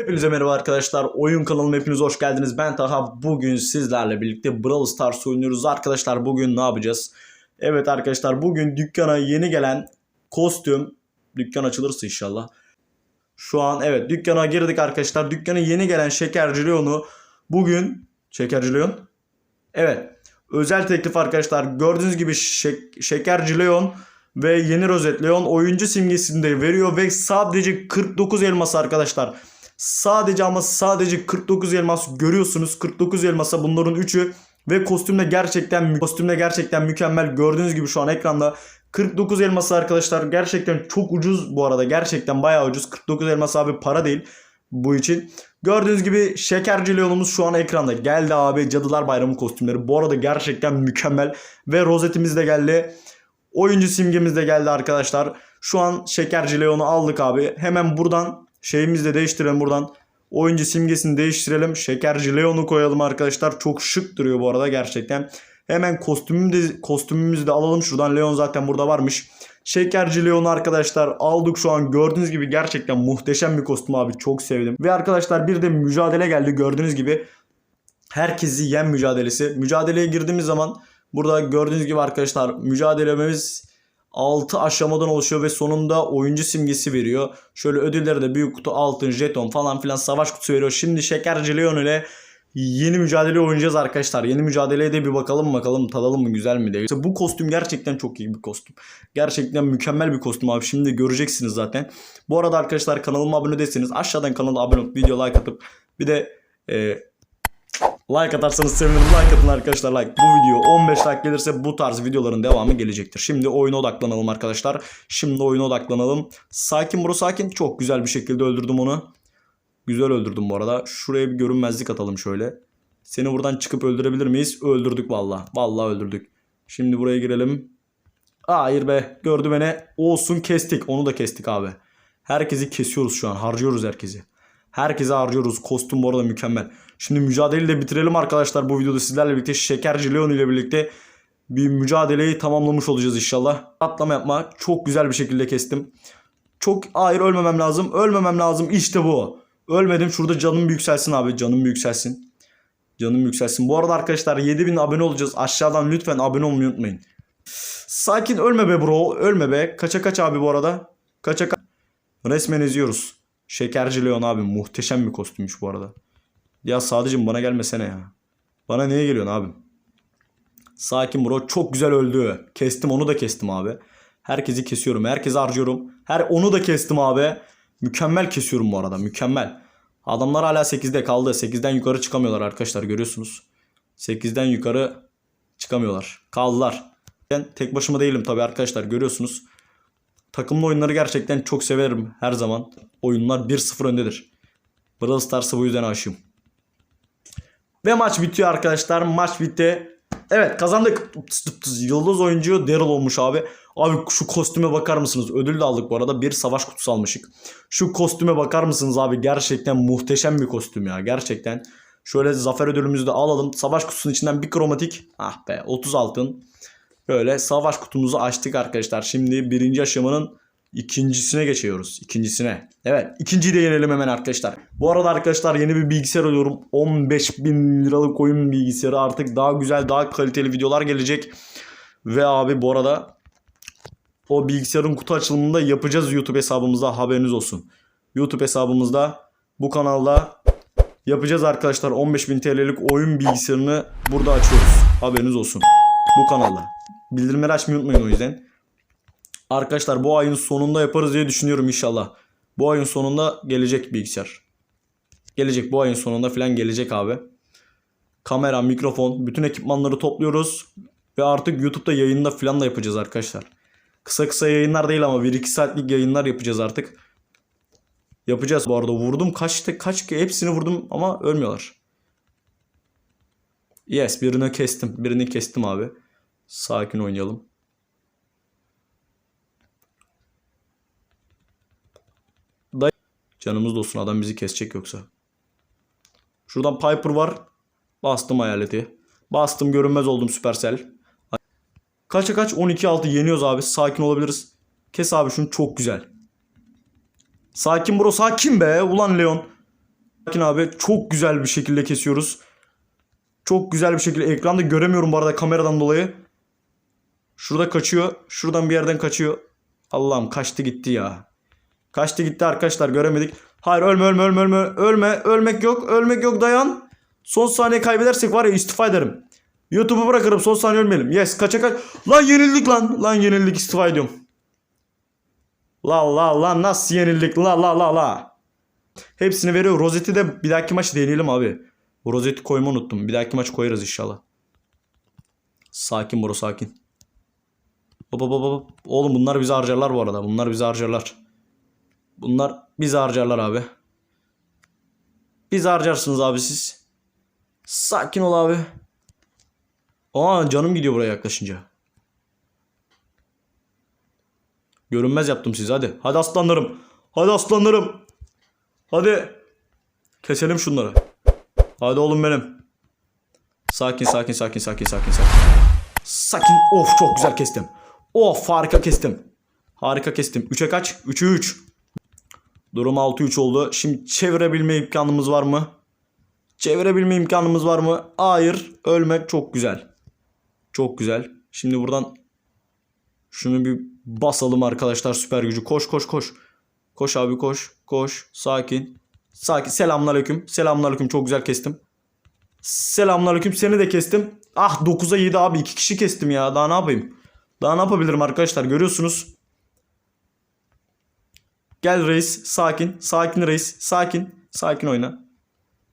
Hepinize merhaba arkadaşlar. Oyun kanalıma hepiniz hoş geldiniz. Ben Taha. Bugün sizlerle birlikte Brawl Stars oynuyoruz. Arkadaşlar bugün ne yapacağız? Evet arkadaşlar bugün dükkana yeni gelen kostüm. Dükkan açılırsa inşallah. Şu an evet dükkana girdik arkadaşlar. Dükkana yeni gelen Şekerci Leon'u bugün... Şekerci Leon? Evet. Özel teklif arkadaşlar. Gördüğünüz gibi Şek- Şekerci Leon ve yeni Rozet Leon oyuncu simgesini de veriyor ve sadece 49 elmas arkadaşlar. Sadece ama sadece 49 elmas görüyorsunuz. 49 elmasa bunların 3'ü ve kostümde gerçekten kostümde gerçekten mükemmel. Gördüğünüz gibi şu an ekranda 49 elması arkadaşlar gerçekten çok ucuz bu arada. Gerçekten bayağı ucuz. 49 elmas abi para değil bu için. Gördüğünüz gibi şekerci Leon'umuz şu an ekranda. Geldi abi Cadılar Bayramı kostümleri. Bu arada gerçekten mükemmel. Ve rozetimiz de geldi. Oyuncu simgemiz de geldi arkadaşlar. Şu an şekerci Leon'u aldık abi. Hemen buradan şeyimizi de değiştirelim buradan. Oyuncu simgesini değiştirelim. Şekerci Leon'u koyalım arkadaşlar. Çok şık duruyor bu arada gerçekten. Hemen kostümümü kostümümüzü de alalım şuradan. Leon zaten burada varmış. Şekerci Leon'u arkadaşlar aldık şu an. Gördüğünüz gibi gerçekten muhteşem bir kostüm abi. Çok sevdim. Ve arkadaşlar bir de mücadele geldi. Gördüğünüz gibi herkesi yen mücadelesi. Mücadeleye girdiğimiz zaman burada gördüğünüz gibi arkadaşlar mücadelemiz 6 aşamadan oluşuyor ve sonunda oyuncu simgesi veriyor. Şöyle ödülleri de büyük kutu, altın, jeton falan filan savaş kutusu veriyor. Şimdi Şekerci Leon ile yeni mücadele oynayacağız arkadaşlar. Yeni mücadeleye de bir bakalım bakalım tadalım mı güzel mi diye. İşte bu kostüm gerçekten çok iyi bir kostüm. Gerçekten mükemmel bir kostüm abi. Şimdi göreceksiniz zaten. Bu arada arkadaşlar kanalıma abone değilseniz aşağıdan kanala abone olup video like atıp bir de e, Like atarsanız sevinirim. Like atın arkadaşlar like. Bu video 15 like gelirse bu tarz videoların devamı gelecektir. Şimdi oyuna odaklanalım arkadaşlar. Şimdi oyuna odaklanalım. Sakin bro sakin. Çok güzel bir şekilde öldürdüm onu. Güzel öldürdüm bu arada. Şuraya bir görünmezlik atalım şöyle. Seni buradan çıkıp öldürebilir miyiz? Öldürdük valla. Valla öldürdük. Şimdi buraya girelim. Hayır be. Gördü beni. Olsun kestik. Onu da kestik abi. Herkesi kesiyoruz şu an. Harcıyoruz herkesi. Herkese harcıyoruz. Kostüm bu arada mükemmel. Şimdi mücadeleyi de bitirelim arkadaşlar bu videoda sizlerle birlikte Şekerci Leon ile birlikte bir mücadeleyi tamamlamış olacağız inşallah. Atlama yapma. Çok güzel bir şekilde kestim. Çok hayır ölmemem lazım. Ölmemem lazım. İşte bu. Ölmedim. Şurada canım yükselsin abi. Canım yükselsin. Canım yükselsin. Bu arada arkadaşlar 7000 abone olacağız. Aşağıdan lütfen abone olmayı unutmayın. Sakin ölme be bro. Ölme be. Kaça kaç abi bu arada. Kaça kaç. Resmen eziyoruz. Şekerci Leon abi muhteşem bir kostümmüş bu arada. Ya Sadıcım bana gelmesene ya. Bana niye geliyorsun abim? Sakin bro çok güzel öldü. Kestim onu da kestim abi. Herkesi kesiyorum. Herkesi harcıyorum. Her onu da kestim abi. Mükemmel kesiyorum bu arada. Mükemmel. Adamlar hala 8'de kaldı. 8'den yukarı çıkamıyorlar arkadaşlar görüyorsunuz. 8'den yukarı çıkamıyorlar. Kaldılar. Ben tek başıma değilim tabii arkadaşlar görüyorsunuz. Takımlı oyunları gerçekten çok severim her zaman. Oyunlar 1-0 öndedir. Brawl Stars'a bu yüzden aşığım. Ve maç bitiyor arkadaşlar. Maç bitti. Evet kazandık. Yıldız oyuncu Daryl olmuş abi. Abi şu kostüme bakar mısınız? Ödül de aldık bu arada. Bir savaş kutusu almışık. Şu kostüme bakar mısınız abi? Gerçekten muhteşem bir kostüm ya. Gerçekten. Şöyle zafer ödülümüzü de alalım. Savaş kutusunun içinden bir kromatik. Ah be 30 altın. Böyle savaş kutumuzu açtık arkadaşlar. Şimdi birinci aşamanın ikincisine geçiyoruz. İkincisine. Evet ikinciyi de yenelim hemen arkadaşlar. Bu arada arkadaşlar yeni bir bilgisayar alıyorum. 15 bin liralık oyun bilgisayarı artık daha güzel daha kaliteli videolar gelecek. Ve abi bu arada o bilgisayarın kutu açılımını da yapacağız YouTube hesabımızda haberiniz olsun. YouTube hesabımızda bu kanalda yapacağız arkadaşlar. 15.000 TL'lik oyun bilgisayarını burada açıyoruz. Haberiniz olsun. Bu kanalda. Bildirimleri açmayı unutmayın o yüzden. Arkadaşlar bu ayın sonunda yaparız diye düşünüyorum inşallah. Bu ayın sonunda gelecek bilgisayar. Gelecek bu ayın sonunda falan gelecek abi. Kamera, mikrofon, bütün ekipmanları topluyoruz. Ve artık YouTube'da yayında falan da yapacağız arkadaşlar. Kısa kısa yayınlar değil ama 1-2 saatlik yayınlar yapacağız artık. Yapacağız bu arada. Vurdum kaç kaç hepsini vurdum ama ölmüyorlar. Yes birini kestim. Birini kestim abi. Sakin oynayalım. Day Canımız dostun adam bizi kesecek yoksa. Şuradan Piper var. Bastım hayaleti. Bastım görünmez oldum Supercell. Kaça kaç? 12-6 yeniyoruz abi. Sakin olabiliriz. Kes abi şunu çok güzel. Sakin bro sakin be. Ulan Leon. Sakin abi çok güzel bir şekilde kesiyoruz. Çok güzel bir şekilde ekranda göremiyorum bu arada kameradan dolayı. Şurada kaçıyor. Şuradan bir yerden kaçıyor. Allah'ım kaçtı gitti ya. Kaçtı gitti arkadaşlar göremedik. Hayır ölme ölme ölme ölme. Ölme ölmek yok ölmek yok dayan. Son saniye kaybedersek var ya istifa ederim. YouTube'u bırakırım son saniye ölmeyelim. Yes kaça kaç. Lan yenildik lan. Lan yenildik istifa ediyorum. La la la nasıl yenildik la la la la. Hepsini veriyor. Rozeti de bir dahaki maç deneyelim abi. Rozeti koymayı unuttum. Bir dahaki maç koyarız inşallah. Sakin bro sakin. Baba baba baba. Oğlum bunlar bizi harcarlar bu arada. Bunlar bizi harcarlar. Bunlar bizi harcarlar abi. Bizi harcarsınız abi siz. Sakin ol abi. Aa canım gidiyor buraya yaklaşınca. Görünmez yaptım sizi hadi. Hadi aslanlarım. Hadi aslanlarım. Hadi. Keselim şunları. Hadi oğlum benim. Sakin sakin sakin sakin sakin sakin. Sakin. Of çok güzel kestim. Of harika kestim. Harika kestim. 3'e kaç? 3'e 3. Durum 6-3 oldu. Şimdi çevirebilme imkanımız var mı? Çevirebilme imkanımız var mı? Hayır. Ölmek çok güzel. Çok güzel. Şimdi buradan şunu bir basalım arkadaşlar süper gücü. Koş koş koş. Koş abi koş. Koş. Sakin. Sakin. Selamünaleyküm. Selamünaleyküm. Çok güzel kestim. Selamünaleyküm. Seni de kestim. Ah 9'a 7 abi. 2 kişi kestim ya. Daha ne yapayım? Daha ne yapabilirim arkadaşlar? Görüyorsunuz. Gel reis. Sakin. Sakin reis. Sakin. Sakin oyna.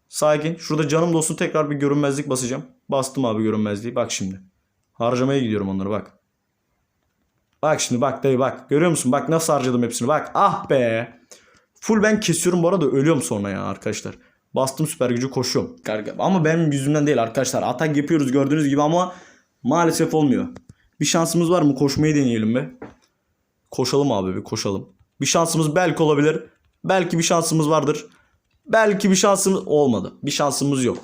Sakin. Şurada canım dostum tekrar bir görünmezlik basacağım. Bastım abi görünmezliği. Bak şimdi. Harcamaya gidiyorum onları bak. Bak şimdi bak dayı bak. Görüyor musun? Bak nasıl harcadım hepsini. Bak ah be. Full ben kesiyorum bu arada ölüyorum sonra ya arkadaşlar. Bastım süper gücü koşuyorum. Ama benim yüzümden değil arkadaşlar. Atak yapıyoruz gördüğünüz gibi ama maalesef olmuyor. Bir şansımız var mı? Koşmayı deneyelim be. Koşalım abi bir koşalım. Bir şansımız belki olabilir. Belki bir şansımız vardır. Belki bir şansımız olmadı. Bir şansımız yok.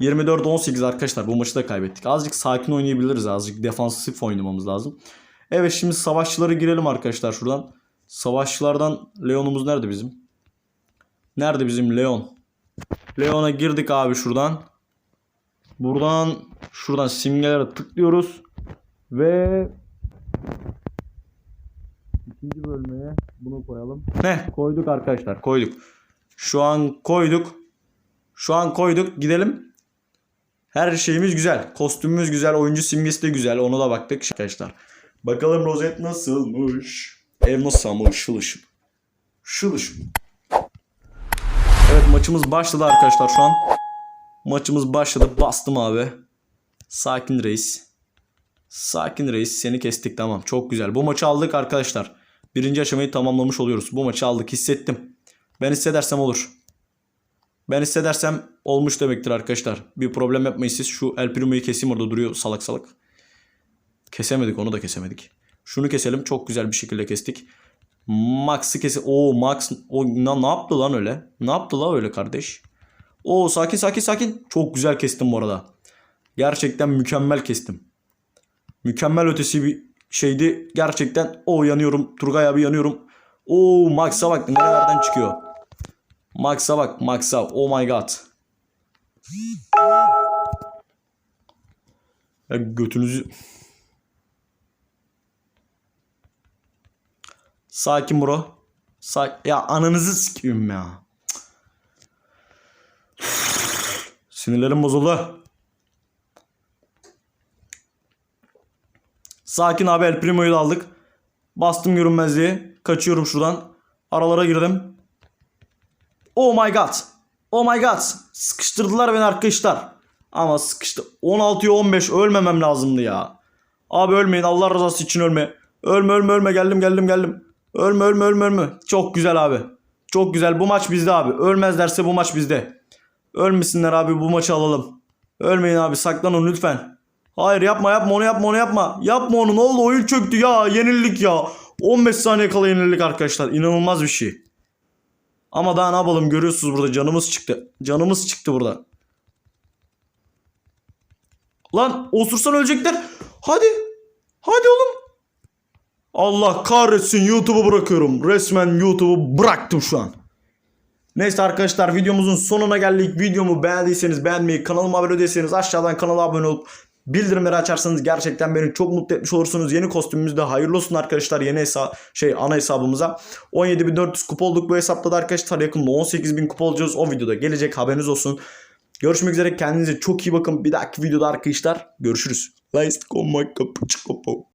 24-18 arkadaşlar bu maçı da kaybettik. Azıcık sakin oynayabiliriz. Azıcık defansif oynamamız lazım. Evet şimdi savaşçılara girelim arkadaşlar şuradan. Savaşçılardan Leon'umuz nerede bizim? Nerede bizim Leon? Leon'a girdik abi şuradan. Buradan şuradan simgelere tıklıyoruz. Ve ikinci bölmeye bunu koyalım. Ne? Koyduk arkadaşlar koyduk. Şu an koyduk. Şu an koyduk. Gidelim. Her şeyimiz güzel. Kostümümüz güzel. Oyuncu simgesi de güzel. Onu da baktık arkadaşlar. Bakalım rozet nasılmış? Ev nasıl ama ışıl ışıl. Işıl ışıl. Evet maçımız başladı arkadaşlar şu an. Maçımız başladı. Bastım abi. Sakin reis. Sakin reis. Seni kestik tamam. Çok güzel. Bu maçı aldık arkadaşlar. Birinci aşamayı tamamlamış oluyoruz. Bu maçı aldık. Hissettim. Ben hissedersem olur. Ben hissedersem olmuş demektir arkadaşlar. Bir problem yapmayın siz. Şu El Primo'yu keseyim orada duruyor salak salak. Kesemedik onu da kesemedik. Şunu keselim. Çok güzel bir şekilde kestik. Max'ı kese... Oo Max... O ne, yaptı lan öyle? Ne yaptı lan öyle kardeş? Oo sakin sakin sakin. Çok güzel kestim bu arada. Gerçekten mükemmel kestim. Mükemmel ötesi bir şeydi. Gerçekten o yanıyorum. Turgay abi yanıyorum. Oo Max'a bak nerelerden çıkıyor. Max'a bak Max'a. Oh my god. Ya götünüzü... Sakin bro. Sa ya ananızı sikeyim ya. Sinirlerim bozuldu. Sakin abi El Primo'yu da aldık. Bastım görünmezliği. Kaçıyorum şuradan. Aralara girdim. Oh my god. Oh my god. Sıkıştırdılar beni arkadaşlar. Ama sıkıştı. 16'ya 15 ölmemem lazımdı ya. Abi ölmeyin Allah rızası için ölme. Ölme ölme ölme geldim geldim geldim. Ölme ölme ölme ölme. Çok güzel abi. Çok güzel. Bu maç bizde abi. Ölmezlerse bu maç bizde. Ölmesinler abi bu maçı alalım. Ölmeyin abi saklanın lütfen. Hayır yapma yapma onu yapma onu yapma. Yapma onu ne oldu oyun çöktü ya yenildik ya. 15 saniye kala yenildik arkadaşlar. İnanılmaz bir şey. Ama daha ne yapalım görüyorsunuz burada canımız çıktı. Canımız çıktı burada. Lan osursan ölecekler. Hadi. Hadi oğlum. Allah kahretsin YouTube'u bırakıyorum. Resmen YouTube'u bıraktım şu an. Neyse arkadaşlar videomuzun sonuna geldik. Videomu beğendiyseniz beğenmeyi, kanalıma abone değilseniz aşağıdan kanala abone olup bildirimleri açarsanız gerçekten beni çok mutlu etmiş olursunuz. Yeni kostümümüzde hayırlı olsun arkadaşlar. Yeni hesap şey ana hesabımıza. 17.400 kupa olduk bu hesapta da arkadaşlar. Yakında 18.000 kupa olacağız. O videoda gelecek haberiniz olsun. Görüşmek üzere. Kendinize çok iyi bakın. Bir dahaki videoda arkadaşlar görüşürüz. Let's go.